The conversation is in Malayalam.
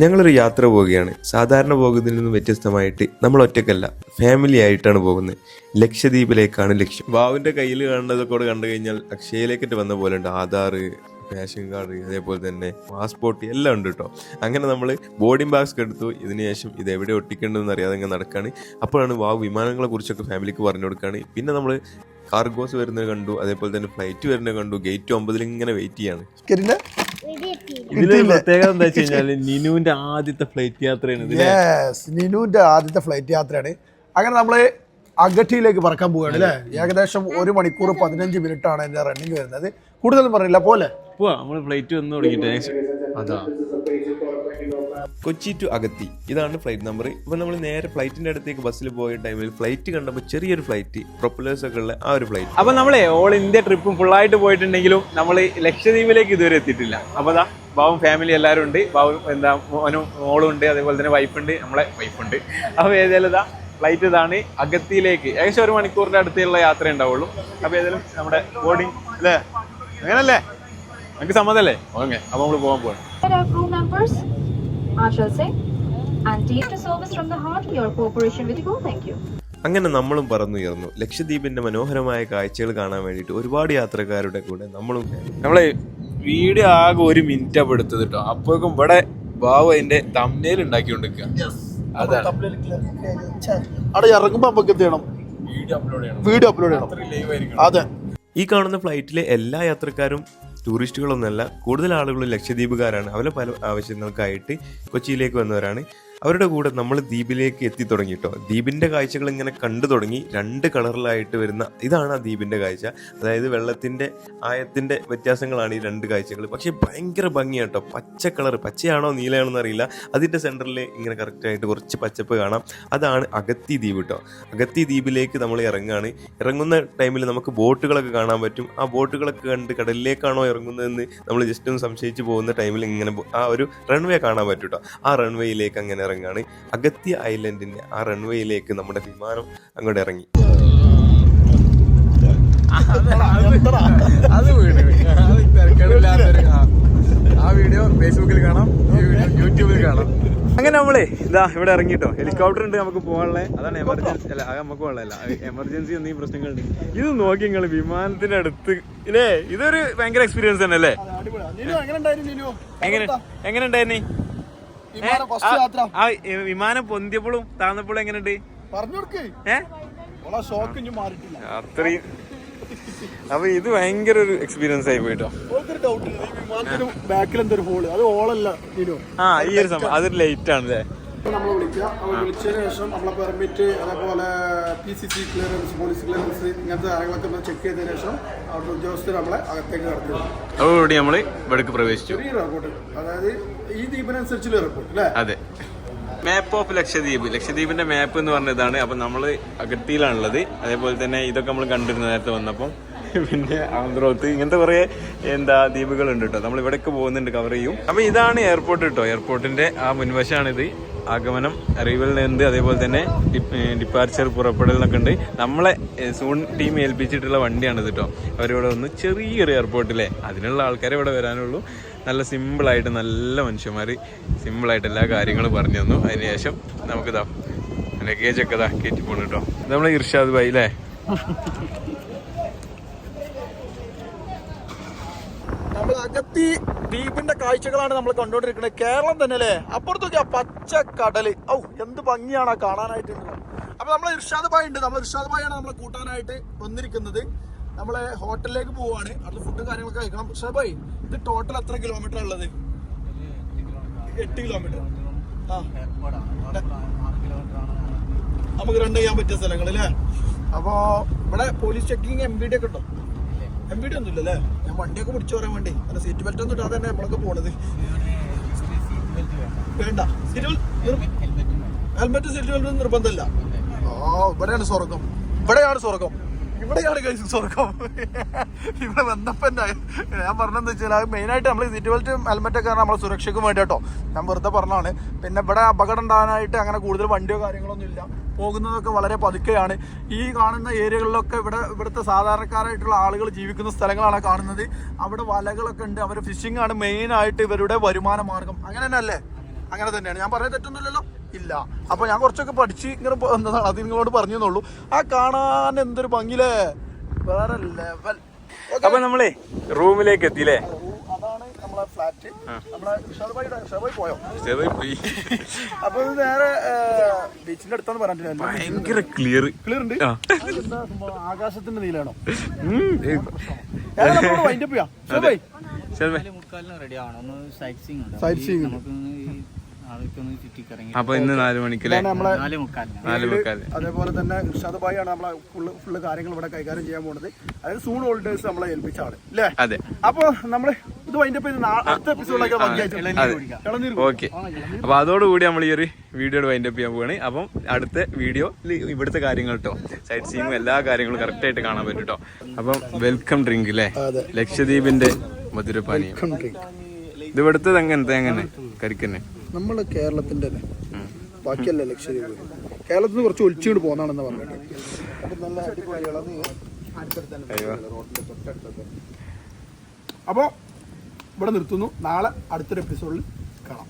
ഞങ്ങളൊരു യാത്ര പോവുകയാണ്. സാധാരണ പോകുന്നതിൽ നിന്നും വ്യത്യസ്തമായിട്ട് നമ്മൾ ഒറ്റക്കല്ല ഫാമിലി ആയിട്ടാണ് പോകുന്നത്. ലക്ഷദ്വീപിലേക്കാണ് ലക്ഷ്യം. വാവിന്റെ കയ്യിൽ കാണുന്നതൊക്കെ കൂടെ കണ്ടു കഴിഞ്ഞാൽ അക്ഷയയിലേക്കിട്ട് വന്ന പോലെ ഉണ്ട്. ആധാർ റേഷൻ കാർഡ് അതേപോലെ തന്നെ പാസ്പോർട്ട് എല്ലാം ഉണ്ട് കേട്ടോ. അങ്ങനെ നമ്മൾ ബോർഡിംഗ് ബാഗ്സ് എടുത്തു. ഇതിനുശേഷം ഇത് എവിടെ ഒട്ടിക്കേണ്ടതെന്ന് അറിയാതെ ഇങ്ങനെ നടക്കുകയാണ്. അപ്പോഴാണ് വാവ് വിമാനങ്ങളെ കുറിച്ചൊക്കെ ഫാമിലിക്ക് പറഞ്ഞു കൊടുക്കുകയാണ്. പിന്നെ നമ്മൾ കാർഗോസ് വരുന്നത് കണ്ടു അതേപോലെ തന്നെ ഫ്ലൈറ്റ് വരുന്നത് കണ്ടു ഗേറ്റ് ഒമ്പതിൽ ഇങ്ങനെ വെയിറ്റ് ചെയ്യാണ്. പ്രത്യേകത എന്താ വെച്ച് നിനുവിന്റെ ആദ്യത്തെ ഫ്ലൈറ്റ് യാത്രയാണ് നിനുവിന്റെ ആദ്യത്തെ ഫ്ലൈറ്റ് യാത്രയാണ്. അങ്ങനെ നമ്മൾ അഗട്ടിയിലേക്ക് പറക്കാൻ പോവുകയാണ് അല്ലേ ഏകദേശം ഒരു മണിക്കൂർ പതിനഞ്ച് മിനിറ്റ് ആണ് എന്റെ റണ്ണിങ് വരുന്നത്. കൂടുതലും പറഞ്ഞില്ല പോലെ? ഫ്ലൈറ്റ് വന്ന് തുടങ്ങിട്ടെ അതാ. കൊച്ചി ടു അഗത്തി. ഇതാണ് ഫ്ലൈറ്റ് നമ്പർ ഇപ്പൊ നമ്മൾ നേരെ ഫ്ലൈറ്റിന്റെ അടുത്തേക്ക് ബസ്സിൽ പോയ ടൈമിൽ ഫ്ലൈറ്റ് കണ്ടപ്പോൾ ചെറിയൊരു ഫ്ലൈറ്റ് പ്രൊപ്പലേഴ്സ് ഒക്കെ ഉള്ള ആ ഒരു ഫ്ലൈറ്റ് അപ്പൊ നമ്മളെ ഓൾ ഇന്ത്യ ട്രിപ്പും ആയിട്ട് പോയിട്ടുണ്ടെങ്കിലും നമ്മൾ ലക്ഷദ്വീപിലേക്ക് ഇതുവരെ എത്തിയിട്ടില്ല. അപ്പൊ ദാ ബാവും ഫാമിലി എല്ലാവരും ഉണ്ട്. ബാവും എന്താ മോനും മോളും ഉണ്ട്. അതേപോലെ തന്നെ വൈഫുണ്ട് നമ്മളെ വൈഫുണ്ട് അപ്പൊ ഏതായാലും ഇതാ ഫ്ലൈറ്റ് ഇതാണ് അഗത്തിയിലേക്ക്. ഏകദേശം ഒരു മണിക്കൂറിന്റെ അടുത്തുള്ള യാത്ര ഉണ്ടാവുള്ളൂ. അപ്പൊ ഏതായാലും നമ്മുടെ ബോർഡിങ് അല്ലേ? അങ്ങനല്ലേ? നമുക്ക് സമ്മതല്ലേ? ഓക്കെ. അപ്പൊ നമ്മൾ പോകാൻ പോകണം Ashal Singh, and team your service with the heart your cooperation with you. Thank you. അങ്ങനെ നമ്മളും പറന്നുയർന്നു. ലക്ഷദ്വീപിന്റെ മനോഹരമായ കാഴ്ചകൾ കാണാൻ വേണ്ടിയിട്ട് ഒരുപാട് യാത്രക്കാരുടെ കൂടെ നമ്മളും നമ്മളെ വീഡിയോ ആകെ ഒരു മിനിറ്റ് അപ്പ് എടുത്തത് കേട്ടോ അപ്പോഴേക്കും ഇവിടെ ബാബു അതിന്റെ തമ്മനയിൽ ഉണ്ടാക്കിക്കൊണ്ടിരിക്കുക അതാണ്. അവിടെ ഇറങ്ങുമ്പോ നമുക്ക് എന്ത് ചെയ്യണം? വീഡിയോ അപ്ലോഡ് ചെയ്യണം. വീഡിയോ അപ്ലോഡ് ചെയ്യണം. അതെ. ഈ കാണുന്ന ഫ്ലൈറ്റിലെ എല്ലാ യാത്രക്കാരും ടൂറിസ്റ്റുകളൊന്നുമല്ല കൂടുതൽ ആളുകളും ലക്ഷദ്വീപുകാരാണ്. അവരെ പല ആവശ്യങ്ങൾക്കായിട്ട് കൊച്ചിയിലേക്ക് വന്നവരാണ്. അവരുടെ കൂടെ നമ്മൾ ദ്വീപിലേക്ക് എത്തി തുടങ്ങി കേട്ടോ ദ്വീപിന്റെ കാഴ്ചകൾ ഇങ്ങനെ കണ്ടു തുടങ്ങി. രണ്ട് കളറിലായിട്ട് വരുന്ന ഇതാണ് ആ ദ്വീപിന്റെ കാഴ്ച. അതായത് വെള്ളത്തിന്റെ ആയത്തിന്റെ വ്യത്യാസങ്ങളാണ് ഈ രണ്ട് കാഴ്ചകൾ. പക്ഷേ ഭയങ്കര ഭംഗിയാണ് കേട്ടോ പച്ച കളർ പച്ചയാണോ നീലയാണോ എന്നറിയില്ല അതിന്റെ സെന്ററിൽ ഇങ്ങനെ കറക്റ്റായിട്ട് കുറച്ച് പച്ചപ്പ് കാണാം. അതാണ് അഗത്തി ദ്വീപ് കേട്ടോ അഗത്തി ദ്വീപിലേക്ക് നമ്മൾ ഇറങ്ങുകയാണ് ഇറങ്ങുന്ന ടൈമിൽ നമുക്ക് ബോട്ടുകളൊക്കെ കാണാൻ പറ്റും. ആ ബോട്ടുകളൊക്കെ കണ്ട് കടലിലേക്കാണോ ഇറങ്ങുന്നതെന്ന് നമ്മൾ ജസ്റ്റ് ഒന്ന് സംശയിച്ച് പോകുന്ന ടൈമിൽ ഇങ്ങനെ ആ ഒരു റൺവേ കാണാൻ പറ്റും കേട്ടോ ആ റൺവേയിലേക്ക് അങ്ങനെ ഇറങ്ങുകയാണ് അഗത്യ ഐലൻഡിന്റെ ആ റൺവേയിലേക്ക് നമ്മുടെ വിമാനം അങ്ങോട്ട് ഇറങ്ങി. അത് വീട് ആ. വീഡിയോ ഫേസ്ബുക്കിൽ കാണാം യൂട്യൂബിൽ കാണാം. അങ്ങനെ നമ്മളെ ഇതാ ഇവിടെ ഇറങ്ങിട്ടോ. ഹെലികോപ്റ്റർ ഉണ്ട് നമുക്ക് പോകാനുള്ളത് അതാണ് എമർജൻസി അല്ല അത് നമുക്ക് പോകാനുള്ള എമർജൻസി എന്നീ പ്രശ്നങ്ങളുണ്ട്. ഇത് നോക്കി നിങ്ങൾ വിമാനത്തിന്റെ അടുത്ത്. ഇല്ലേ ഇതൊരു ഭയങ്കര എക്സ്പീരിയൻസ് തന്നെ അല്ലേ എങ്ങനെ എങ്ങനെ ഉണ്ടായിരുന്നു ഫസ്റ്റ് യാത്ര ആ ഈ വിമാനം പൊന്തിയപ്പോഴും താന്നപ്പോഴും എങ്ങനെയുണ്ട്? പറഞ്ഞു കൊടുക്ക് ഏഹ് ഷോക്ക് മാറിയിട്ടില്ല. അത്രയും അപ്പൊ ഇത് ഭയങ്കര ഒരു എക്സ്പീരിയൻസ് ആയി പോയിട്ടോ. ഡൗട്ട് ബാക്കിൽ എന്തൊരു ഹോൾ അത് ഓളല്ല നിനു. ആ ഈ ഒരു സംഭവം. അതൊരു ലൈറ്റ് ആണ് അല്ലേ നമ്മൾ വിളിക്കുക. അവർ വിളിച്ചതിന് ശേഷം നമ്മളെ പെർമിറ്റ് അതേപോലെ P C C clearance police clearance ഇങ്ങനത്തെ കാര്യങ്ങളൊക്കെ ഒന്ന് ചെക്ക് ചെയ്തതിന് ശേഷം അവരുടെ ഉദ്യോഗസ്ഥർ നമ്മളെ അകത്തേക്ക് കടത്തി. അതോടുകൂടി നമ്മൾ ഇവിടേക്ക് പ്രവേശിച്ചു. ചെറിയ എയർപോർട്ട് അതായത് ഈ ദ്വീപിനനുസരിച്ചുള്ള റിപ്പോർട്ട് അല്ലേ? അതെ. Map of Lakshadweep. ലക്ഷദ്വീപിന്റെ മാപ്പ് എന്ന് പറഞ്ഞതാണ് അപ്പൊ നമ്മൾ അഗത്തിയിലാണുള്ളത്. അതേപോലെ തന്നെ ഇതൊക്കെ നമ്മൾ കണ്ടിരുന്നു നേരത്തെ വന്നപ്പം. പിന്നെ ആന്ധ്രോത്ത് ഇങ്ങനത്തെ കുറെ എന്താ ദ്വീപുകൾ ഉണ്ട് കേട്ടോ. നമ്മൾ ഇവിടേക്ക് പോകുന്നുണ്ട് കവർ ചെയ്യും. അപ്പൊ ഇതാണ് എയർപോർട്ട് കേട്ടോ. എയർപോർട്ടിന്റെ ആ മുൻവശമാണിത് ആഗമനം അറൈവൽ ഉണ്ട്. അതേപോലെ തന്നെ ഡിപ്പാർച്ചർ പുറപ്പെടൽ എന്നൊക്കെ ഉണ്ട്. നമ്മളെ സൂൺ ടീം ഏൽപ്പിച്ചിട്ടുള്ള വണ്ടിയാണിത് കേട്ടോ അവരിവിടെ വന്ന് ചെറിയൊരു എയർപോർട്ടിലെ അതിനുള്ള ആൾക്കാരെ ഇവിടെ വരാനുള്ളൂ. നല്ല സിമ്പിളായിട്ട് നല്ല മനുഷ്യന്മാർ സിമ്പിളായിട്ട് എല്ലാ കാര്യങ്ങളും പറഞ്ഞു തന്നു. അതിനുശേഷം നമുക്കിതാ ലഗേജ് ഇതാ കയറ്റി പോണു കേട്ടോ ഇത് നമ്മളെ ഇർഷാദ് ഭായി അല്ലേ നമ്മൾ അകത്തി ദ്വീപിന്റെ കാഴ്ചകളാണ് നമ്മൾ കണ്ടുകൊണ്ടിരിക്കുന്നത്. കേരളം തന്നെ അല്ലേ അപ്പുറത്തൊക്കെ ആ പച്ച കടൽ ഔ എന്ത് ഭംഗിയാണ് കാണാനായിട്ട് അപ്പൊ നമ്മളെ ഇർഷാദ് ഭായ് ഉണ്ട്. നമ്മൾ ഇർഷാദ് ഭായാണ് നമ്മളെ കൂട്ടാനായിട്ട് വന്നിരിക്കുന്നത്. നമ്മളെ ഹോട്ടലിലേക്ക് പോവാണ്. അവിടെ ഫുഡും കാര്യങ്ങളൊക്കെ കഴിക്കണം. ഇർഷാദ് ഭായ് ഇത് ടോട്ടൽ എത്ര കിലോമീറ്റർ ഉള്ളത്? എട്ട് കിലോമീറ്റർ ആ. നമുക്ക് റൺ ചെയ്യാൻ പറ്റിയ സ്ഥലങ്ങൾ അല്ലേ? അപ്പോ ഇവിടെ police checking M B D ഒക്കെ ഉണ്ടോ? എം വി ഡി ഒന്നും ഇല്ലല്ലേ ഞാൻ വണ്ടിയൊക്കെ പിടിച്ചു പറയാൻ വേണ്ടി. അല്ല സീറ്റ് ബെൽറ്റ് ഒന്നും ഇടാതെ തന്നെ നമ്മളൊക്കെ പോണത്. വേണ്ട. സീറ്റ് ഹെൽമെറ്റ് സീറ്റ് ബെൽറ്റ് നിർബന്ധമില്ല. ആ ഇവിടെയാണ് സ്വർഗം. ഇവിടെയാണ് സ്വർഗം. ഇവിടെയാണ് കഴിച്ച് സ്വർഗം. ഇവിടെ വന്നപ്പോ എന്താ ഞാൻ പറഞ്ഞെന്ന് വെച്ചാൽ അത് മെയിനായിട്ട് നമ്മൾ സീറ്റ് ബെൽറ്റും ഹെൽമെറ്റൊക്കെ കാരണം നമ്മളെ സുരക്ഷയ്ക്ക് വേണ്ടി കേട്ടോ ഞാൻ വെറുതെ പറഞ്ഞതാണ്. പിന്നെ ഇവിടെ അപകടം ഉണ്ടാകാനായിട്ട് അങ്ങനെ കൂടുതൽ വണ്ടിയോ കാര്യങ്ങളൊന്നും ഇല്ല. പോകുന്നതൊക്കെ വളരെ പതുക്കെയാണ്. ഈ കാണുന്ന ഏരിയകളിലൊക്കെ ഇവിടെ ഇവിടുത്തെ സാധാരണക്കാരായിട്ടുള്ള ആളുകൾ ജീവിക്കുന്ന സ്ഥലങ്ങളാണ് കാണുന്നത്. അവിടെ വലകളൊക്കെ ഉണ്ട്. അവർ ഫിഷിംഗ് ആണ് മെയിൻ ആയിട്ട് ഇവരുടെ വരുമാന മാർഗം. അങ്ങനെ തന്നെ അല്ലേ അങ്ങനെ തന്നെയാണ്. ഞാൻ പറയാൻ തെറ്റൊന്നുമില്ലല്ലോ? ഇല്ല. അപ്പൊ ഞാൻ കുറച്ചൊക്കെ പഠിച്ച് ഇങ്ങനെ എന്താണ് അത് നിങ്ങളോട് പറഞ്ഞു എന്നുള്ളൂ ആ കാണാൻ എന്തൊരു ഭംഗിലേ വേറെ ലെവൽ അപ്പൊ നമ്മളെ റൂമിലേക്ക് എത്തിയില്ലേ? ഫ്ലാറ്റ് നമ്മളെ ഷർബായിയുടെ ഷർബായി പോയോ? ചെറിയ പോയി. അപ്പൊ നേരെ ബീച്ചിന്റെ അടുത്താന്ന് പറഞ്ഞിട്ടില്ല? ഭയങ്കര ക്ലിയർ ക്ലിയർ ഉണ്ട്? ആകാശത്തിന്റെ നീലാണോ. വൈൻഡപ്പ് ചെയ്യാം. ഷർബായി സൈറ്റ് അപ്പൊ ഇന്ന് നാല് മണിക്കല്ലേ? നാല് മുക്കാലിന് അതേപോലെ തന്നെ ഇർഷാദ് ഭായി ആണ് നമ്മളെ ഫുള്ള് ഫുള്ള് കാര്യങ്ങൾ ഇവിടെ കൈകാര്യം ചെയ്യാൻ പോകുന്നത് അതായത് സൂൺ ഹോൾഡേഴ്സ് നമ്മളെ ഏൽപ്പിച്ച ആൾ അല്ലേ അതെ. അപ്പൊ നമ്മൾ ഇത് വൈൻഡപ്പ് അടുത്ത എപ്പിസോഡിലേക്ക് ഓക്കെ അപ്പൊ അതോടുകൂടി നമ്മൾ ഈ ഒരു വീഡിയോ വൈൻഡപ്പ് ചെയ്യാൻ പോവാണ്. അപ്പം അടുത്ത വീഡിയോ ഇവിടുത്തെ കാര്യങ്ങൾ കേട്ടോ സൈറ്റ് സീനും എല്ലാ കാര്യങ്ങളും കറക്റ്റ് ആയിട്ട് കാണാൻ പറ്റും കേട്ടോ അപ്പം വെൽക്കം ഡ്രിങ്ക് അല്ലേ. ലക്ഷദ്വീപിന്റെ മധുരപാനീയം ഇത് ഇവിടുത്തെ എങ്ങനത്തെ? എങ്ങനെ? കരിക്കന്നെ. നമ്മൾ കേരളത്തിന്റെ തന്നെ ബാക്കിയല്ല ലക്ഷദ്വീപ് കേരളത്തിൽ നിന്ന് കുറച്ച് ഒലിച്ചുകൊണ്ട് പോകുന്നതാണെന്ന് പറഞ്ഞിട്ട്. അപ്പൊ നല്ല അടിപൊളി തൊട്ടടുത്ത് ഇവിടെ നിർത്തുന്നു. നാളെ അടുത്തൊരു എപ്പിസോഡിൽ കാണാം.